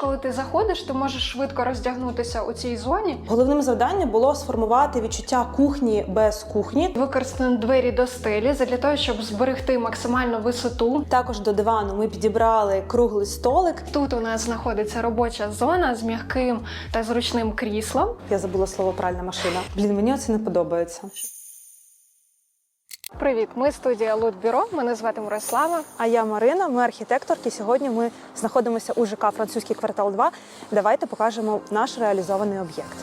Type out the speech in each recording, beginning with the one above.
Коли ти заходиш, ти можеш швидко роздягнутися у цій зоні. Головним завданням було сформувати відчуття кухні без кухні. Використані двері до стелі для того, щоб зберегти максимальну висоту. Також до дивану ми підібрали круглий столик. Тут у нас знаходиться робоча зона з м'яким та зручним кріслом. Я забула слово пральна машина. Блін, мені це не подобається. Привіт, ми студія Лутбюро. Мене звати Мирослава. А я Марина, ми архітекторки. Сьогодні ми знаходимося у ЖК Французький квартал 2. Давайте покажемо наш реалізований об'єкт.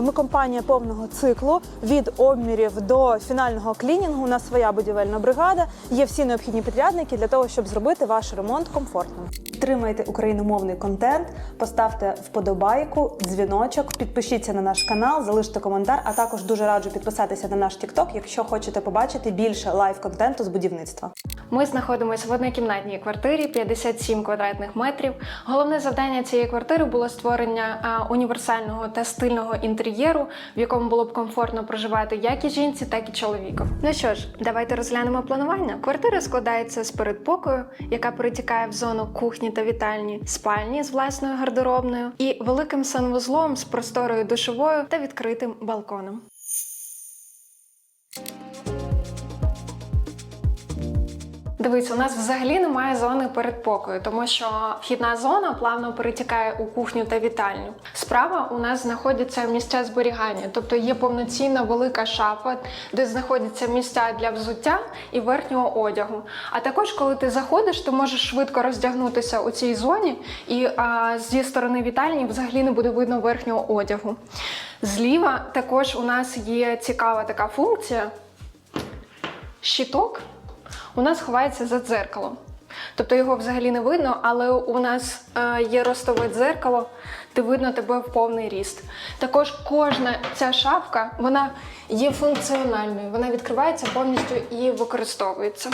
Ми компанія повного циклу від обмірів до фінального клінінгу. У нас своя будівельна бригада. Є всі необхідні підрядники для того, щоб зробити ваш ремонт комфортним. Підтримайте україномовний контент, поставте вподобайку, дзвіночок, підпишіться на наш канал, залиште коментар. А також дуже раджу підписатися на наш TikTok, якщо хочете побачити більше лайв-контенту з будівництва. Ми знаходимося в однокімнатній квартирі 57 квадратних метрів. Головне завдання цієї квартири було створення універсального та стильного інтер'єру, в якому було б комфортно проживати як і жінці, так і чоловіку. Ну що ж, давайте розглянемо планування. Квартира складається з передпокою, яка перетікає в зону кухні та вітальні, спальні з власною гардеробною і великим санвузлом з просторою душовою та відкритим балконом. Дивись, у нас взагалі немає зони передпокою, тому що вхідна зона плавно перетікає у кухню та вітальню. Справа у нас знаходяться місця зберігання, тобто є повноцінна велика шафа, де знаходяться місця для взуття і верхнього одягу. А також, коли ти заходиш, ти можеш швидко роздягнутися у цій зоні, і а, зі сторони вітальні взагалі не буде видно верхнього одягу. Зліва також у нас є цікава така функція. Щиток у нас ховається за дзеркалом. Тобто його взагалі не видно, але у нас е, є ростове дзеркало, де видно тебе в повний ріст. Також кожна ця шафка вона є функціональною, вона відкривається повністю і використовується.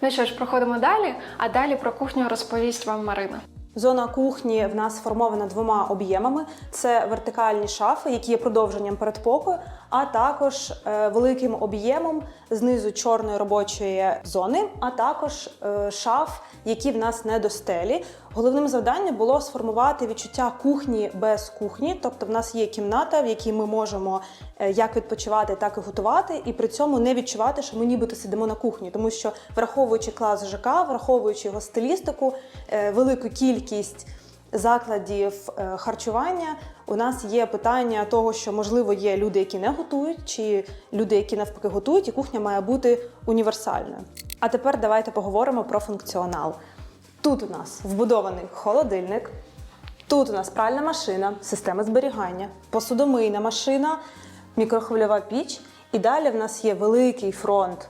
Ну що ж, проходимо далі, а далі про кухню розповість вам Марина. Зона кухні в нас сформована двома об'ємами: це вертикальні шафи, які є продовженням передпокою, а також е, великим об'ємом знизу чорної робочої зони, а також е, шаф, які в нас не до стелі. Головним завданням було сформувати відчуття кухні без кухні, тобто в нас є кімната, в якій ми можемо е, як відпочивати, так і готувати, і при цьому не відчувати, що ми нібито сидимо на кухні, тому що враховуючи клас ЖК, враховуючи його стилістику, е, велику кількість закладів е, харчування, у нас є питання того, що можливо є люди, які не готують, чи люди, які навпаки готують, і кухня має бути універсальною. А тепер давайте поговоримо про функціонал. Тут у нас вбудований холодильник, тут у нас пральна машина, система зберігання, посудомийна машина, мікрохвильова піч. І далі в нас є великий фронт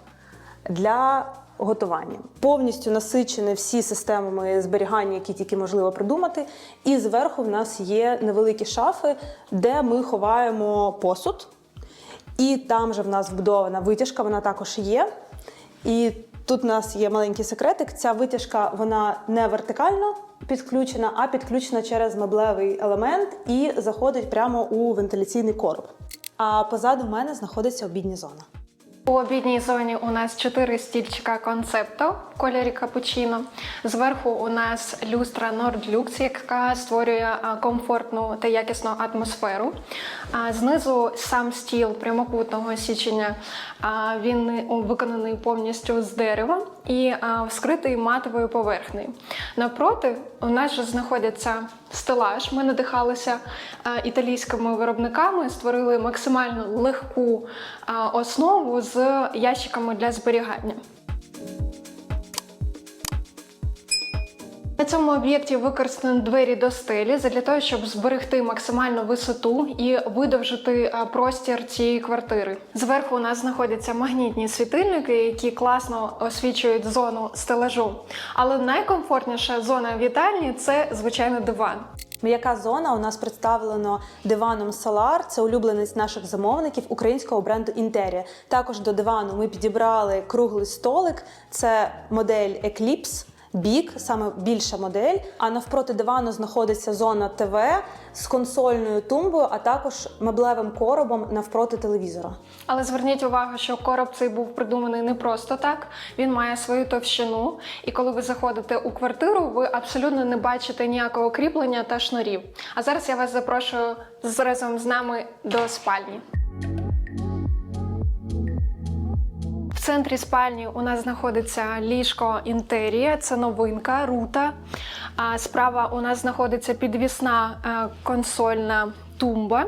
для готування. Повністю насичені всі системами зберігання, які тільки можливо придумати. І зверху в нас є невеликі шафи, де ми ховаємо посуд. І там же в нас вбудована витяжка, вона також є. І тут у нас є маленький секретик. Ця витяжка вона не вертикально підключена, а підключена через меблевий елемент і заходить прямо у вентиляційний короб. А позаду мене знаходиться обідня зона. У обідній зоні у нас чотири стільчика концепту в кольорі капучино. Зверху у нас люстра Nordlux, яка створює комфортну та якісну атмосферу. А знизу сам стіл прямокутного січення. Він виконаний повністю з дерева і а, вскритий матовою поверхнею. Напроти у нас же знаходиться стелаж. Ми надихалися італійськими виробниками, створили максимально легку основу з ящиками для зберігання. На цьому об'єкті використані двері до стелі для того, щоб зберегти максимальну висоту і видовжити простір цієї квартири. Зверху у нас знаходяться магнітні світильники, які класно освічують зону стелажу. Але найкомфортніша зона вітальні це звичайно диван. М'яка зона у нас представлено диваном Solar. Це улюбленець наших замовників українського бренду Interia. Також до дивану ми підібрали круглий столик. Це модель Eclipse. Бік, саме більша модель. А навпроти дивану знаходиться зона ТВ з консольною тумбою, а також меблевим коробом навпроти телевізора. Але зверніть увагу, що короб цей був придуманий не просто так. Він має свою товщину, і коли ви заходите у квартиру, ви абсолютно не бачите ніякого кріплення та шнурів. А зараз я вас запрошую з- разом з нами до спальні. Центрі спальні у нас знаходиться ліжко інтерія, це новинка, рута. А справа у нас знаходиться підвісна е, консольна тумба.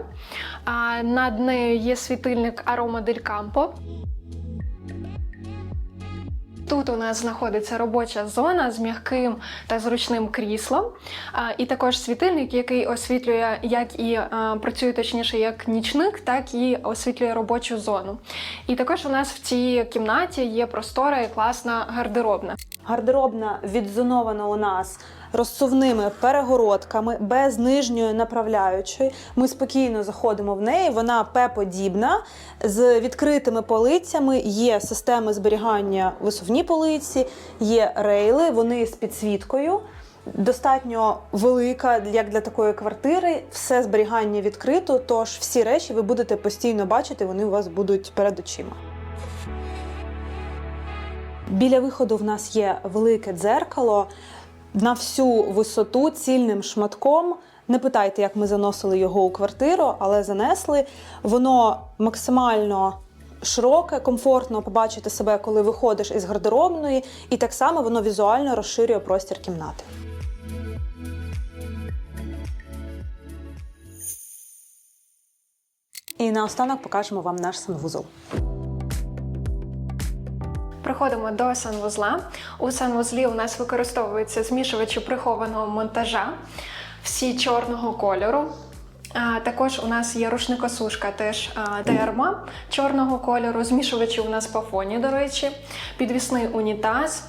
Над нею є світильник Aroma del Campo. Тут у нас знаходиться робоча зона з м'яким та зручним кріслом, і також світильник, який освітлює як і працює точніше як нічник, так і освітлює робочу зону. І також у нас в цій кімнаті є простора і класна гардеробна. Гардеробна відзонована у нас розсувними перегородками без нижньої направляючої. Ми спокійно заходимо в неї. Вона П-подібна з відкритими полицями. Є системи зберігання висувні полиці, є рейли. Вони з підсвіткою. Достатньо велика як для такої квартири. Все зберігання відкрито. Тож всі речі ви будете постійно бачити. Вони у вас будуть перед очима. Біля виходу в нас є велике дзеркало на всю висоту цільним шматком. Не питайте, як ми заносили його у квартиру, але занесли. Воно максимально широке, комфортно побачити себе, коли виходиш із гардеробної, і так само воно візуально розширює простір кімнати. І наостанок покажемо вам наш санвузол. Приходимо до санвузла. У санвузлі у нас використовуються змішувачі прихованого монтажа, всі чорного кольору. А, також у нас є рушникосушка, теж а, терма чорного кольору. Змішувачі у нас по фоні, до речі, підвісний унітаз.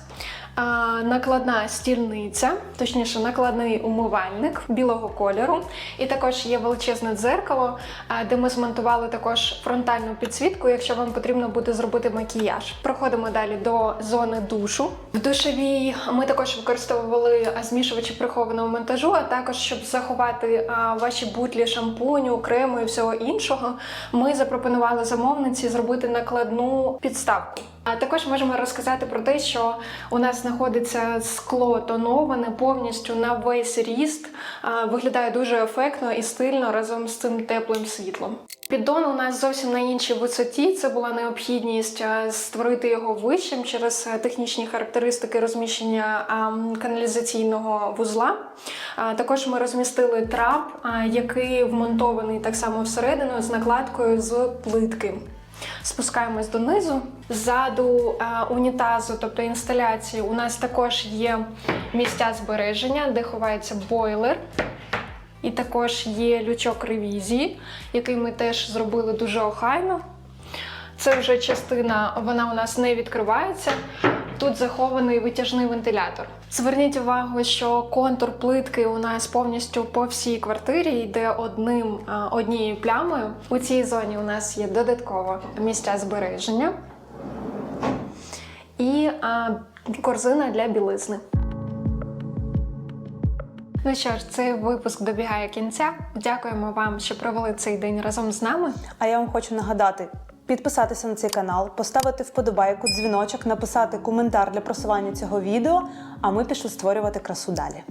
Накладна стільниця, точніше, накладний умивальник білого кольору. І також є величезне дзеркало, де ми змонтували також фронтальну підсвітку, якщо вам потрібно буде зробити макіяж. Проходимо далі до зони душу. В душовій ми також використовували змішувачі прихованого монтажу, а також щоб заховати ваші бутлі шампуню, крему і всього іншого. Ми запропонували замовниці зробити накладну підставку. А також можемо розказати про те, що у нас знаходиться скло тоноване повністю на весь ріст. Виглядає дуже ефектно і стильно разом з цим теплим світлом. Піддон у нас зовсім на іншій висоті. Це була необхідність створити його вищим через технічні характеристики розміщення каналізаційного вузла. Також ми розмістили трап, який вмонтований так само всередину з накладкою з плитки. Спускаємось донизу. Ззаду е, унітазу, тобто інсталяції, у нас також є місця збереження, де ховається бойлер. І також є лючок ревізії, який ми теж зробили дуже охайно. Це вже частина, вона у нас не відкривається. Тут захований витяжний вентилятор. Зверніть увагу, що контур плитки у нас повністю по всій квартирі йде одним однією плямою. У цій зоні у нас є додатково місця збереження і корзина для білизни. Ну що ж, цей випуск добігає кінця. Дякуємо вам, що провели цей день разом з нами. А я вам хочу нагадати. Підписатися на цей канал, поставити вподобайку, дзвіночок, написати коментар для просування цього відео. А ми пішли створювати красу далі.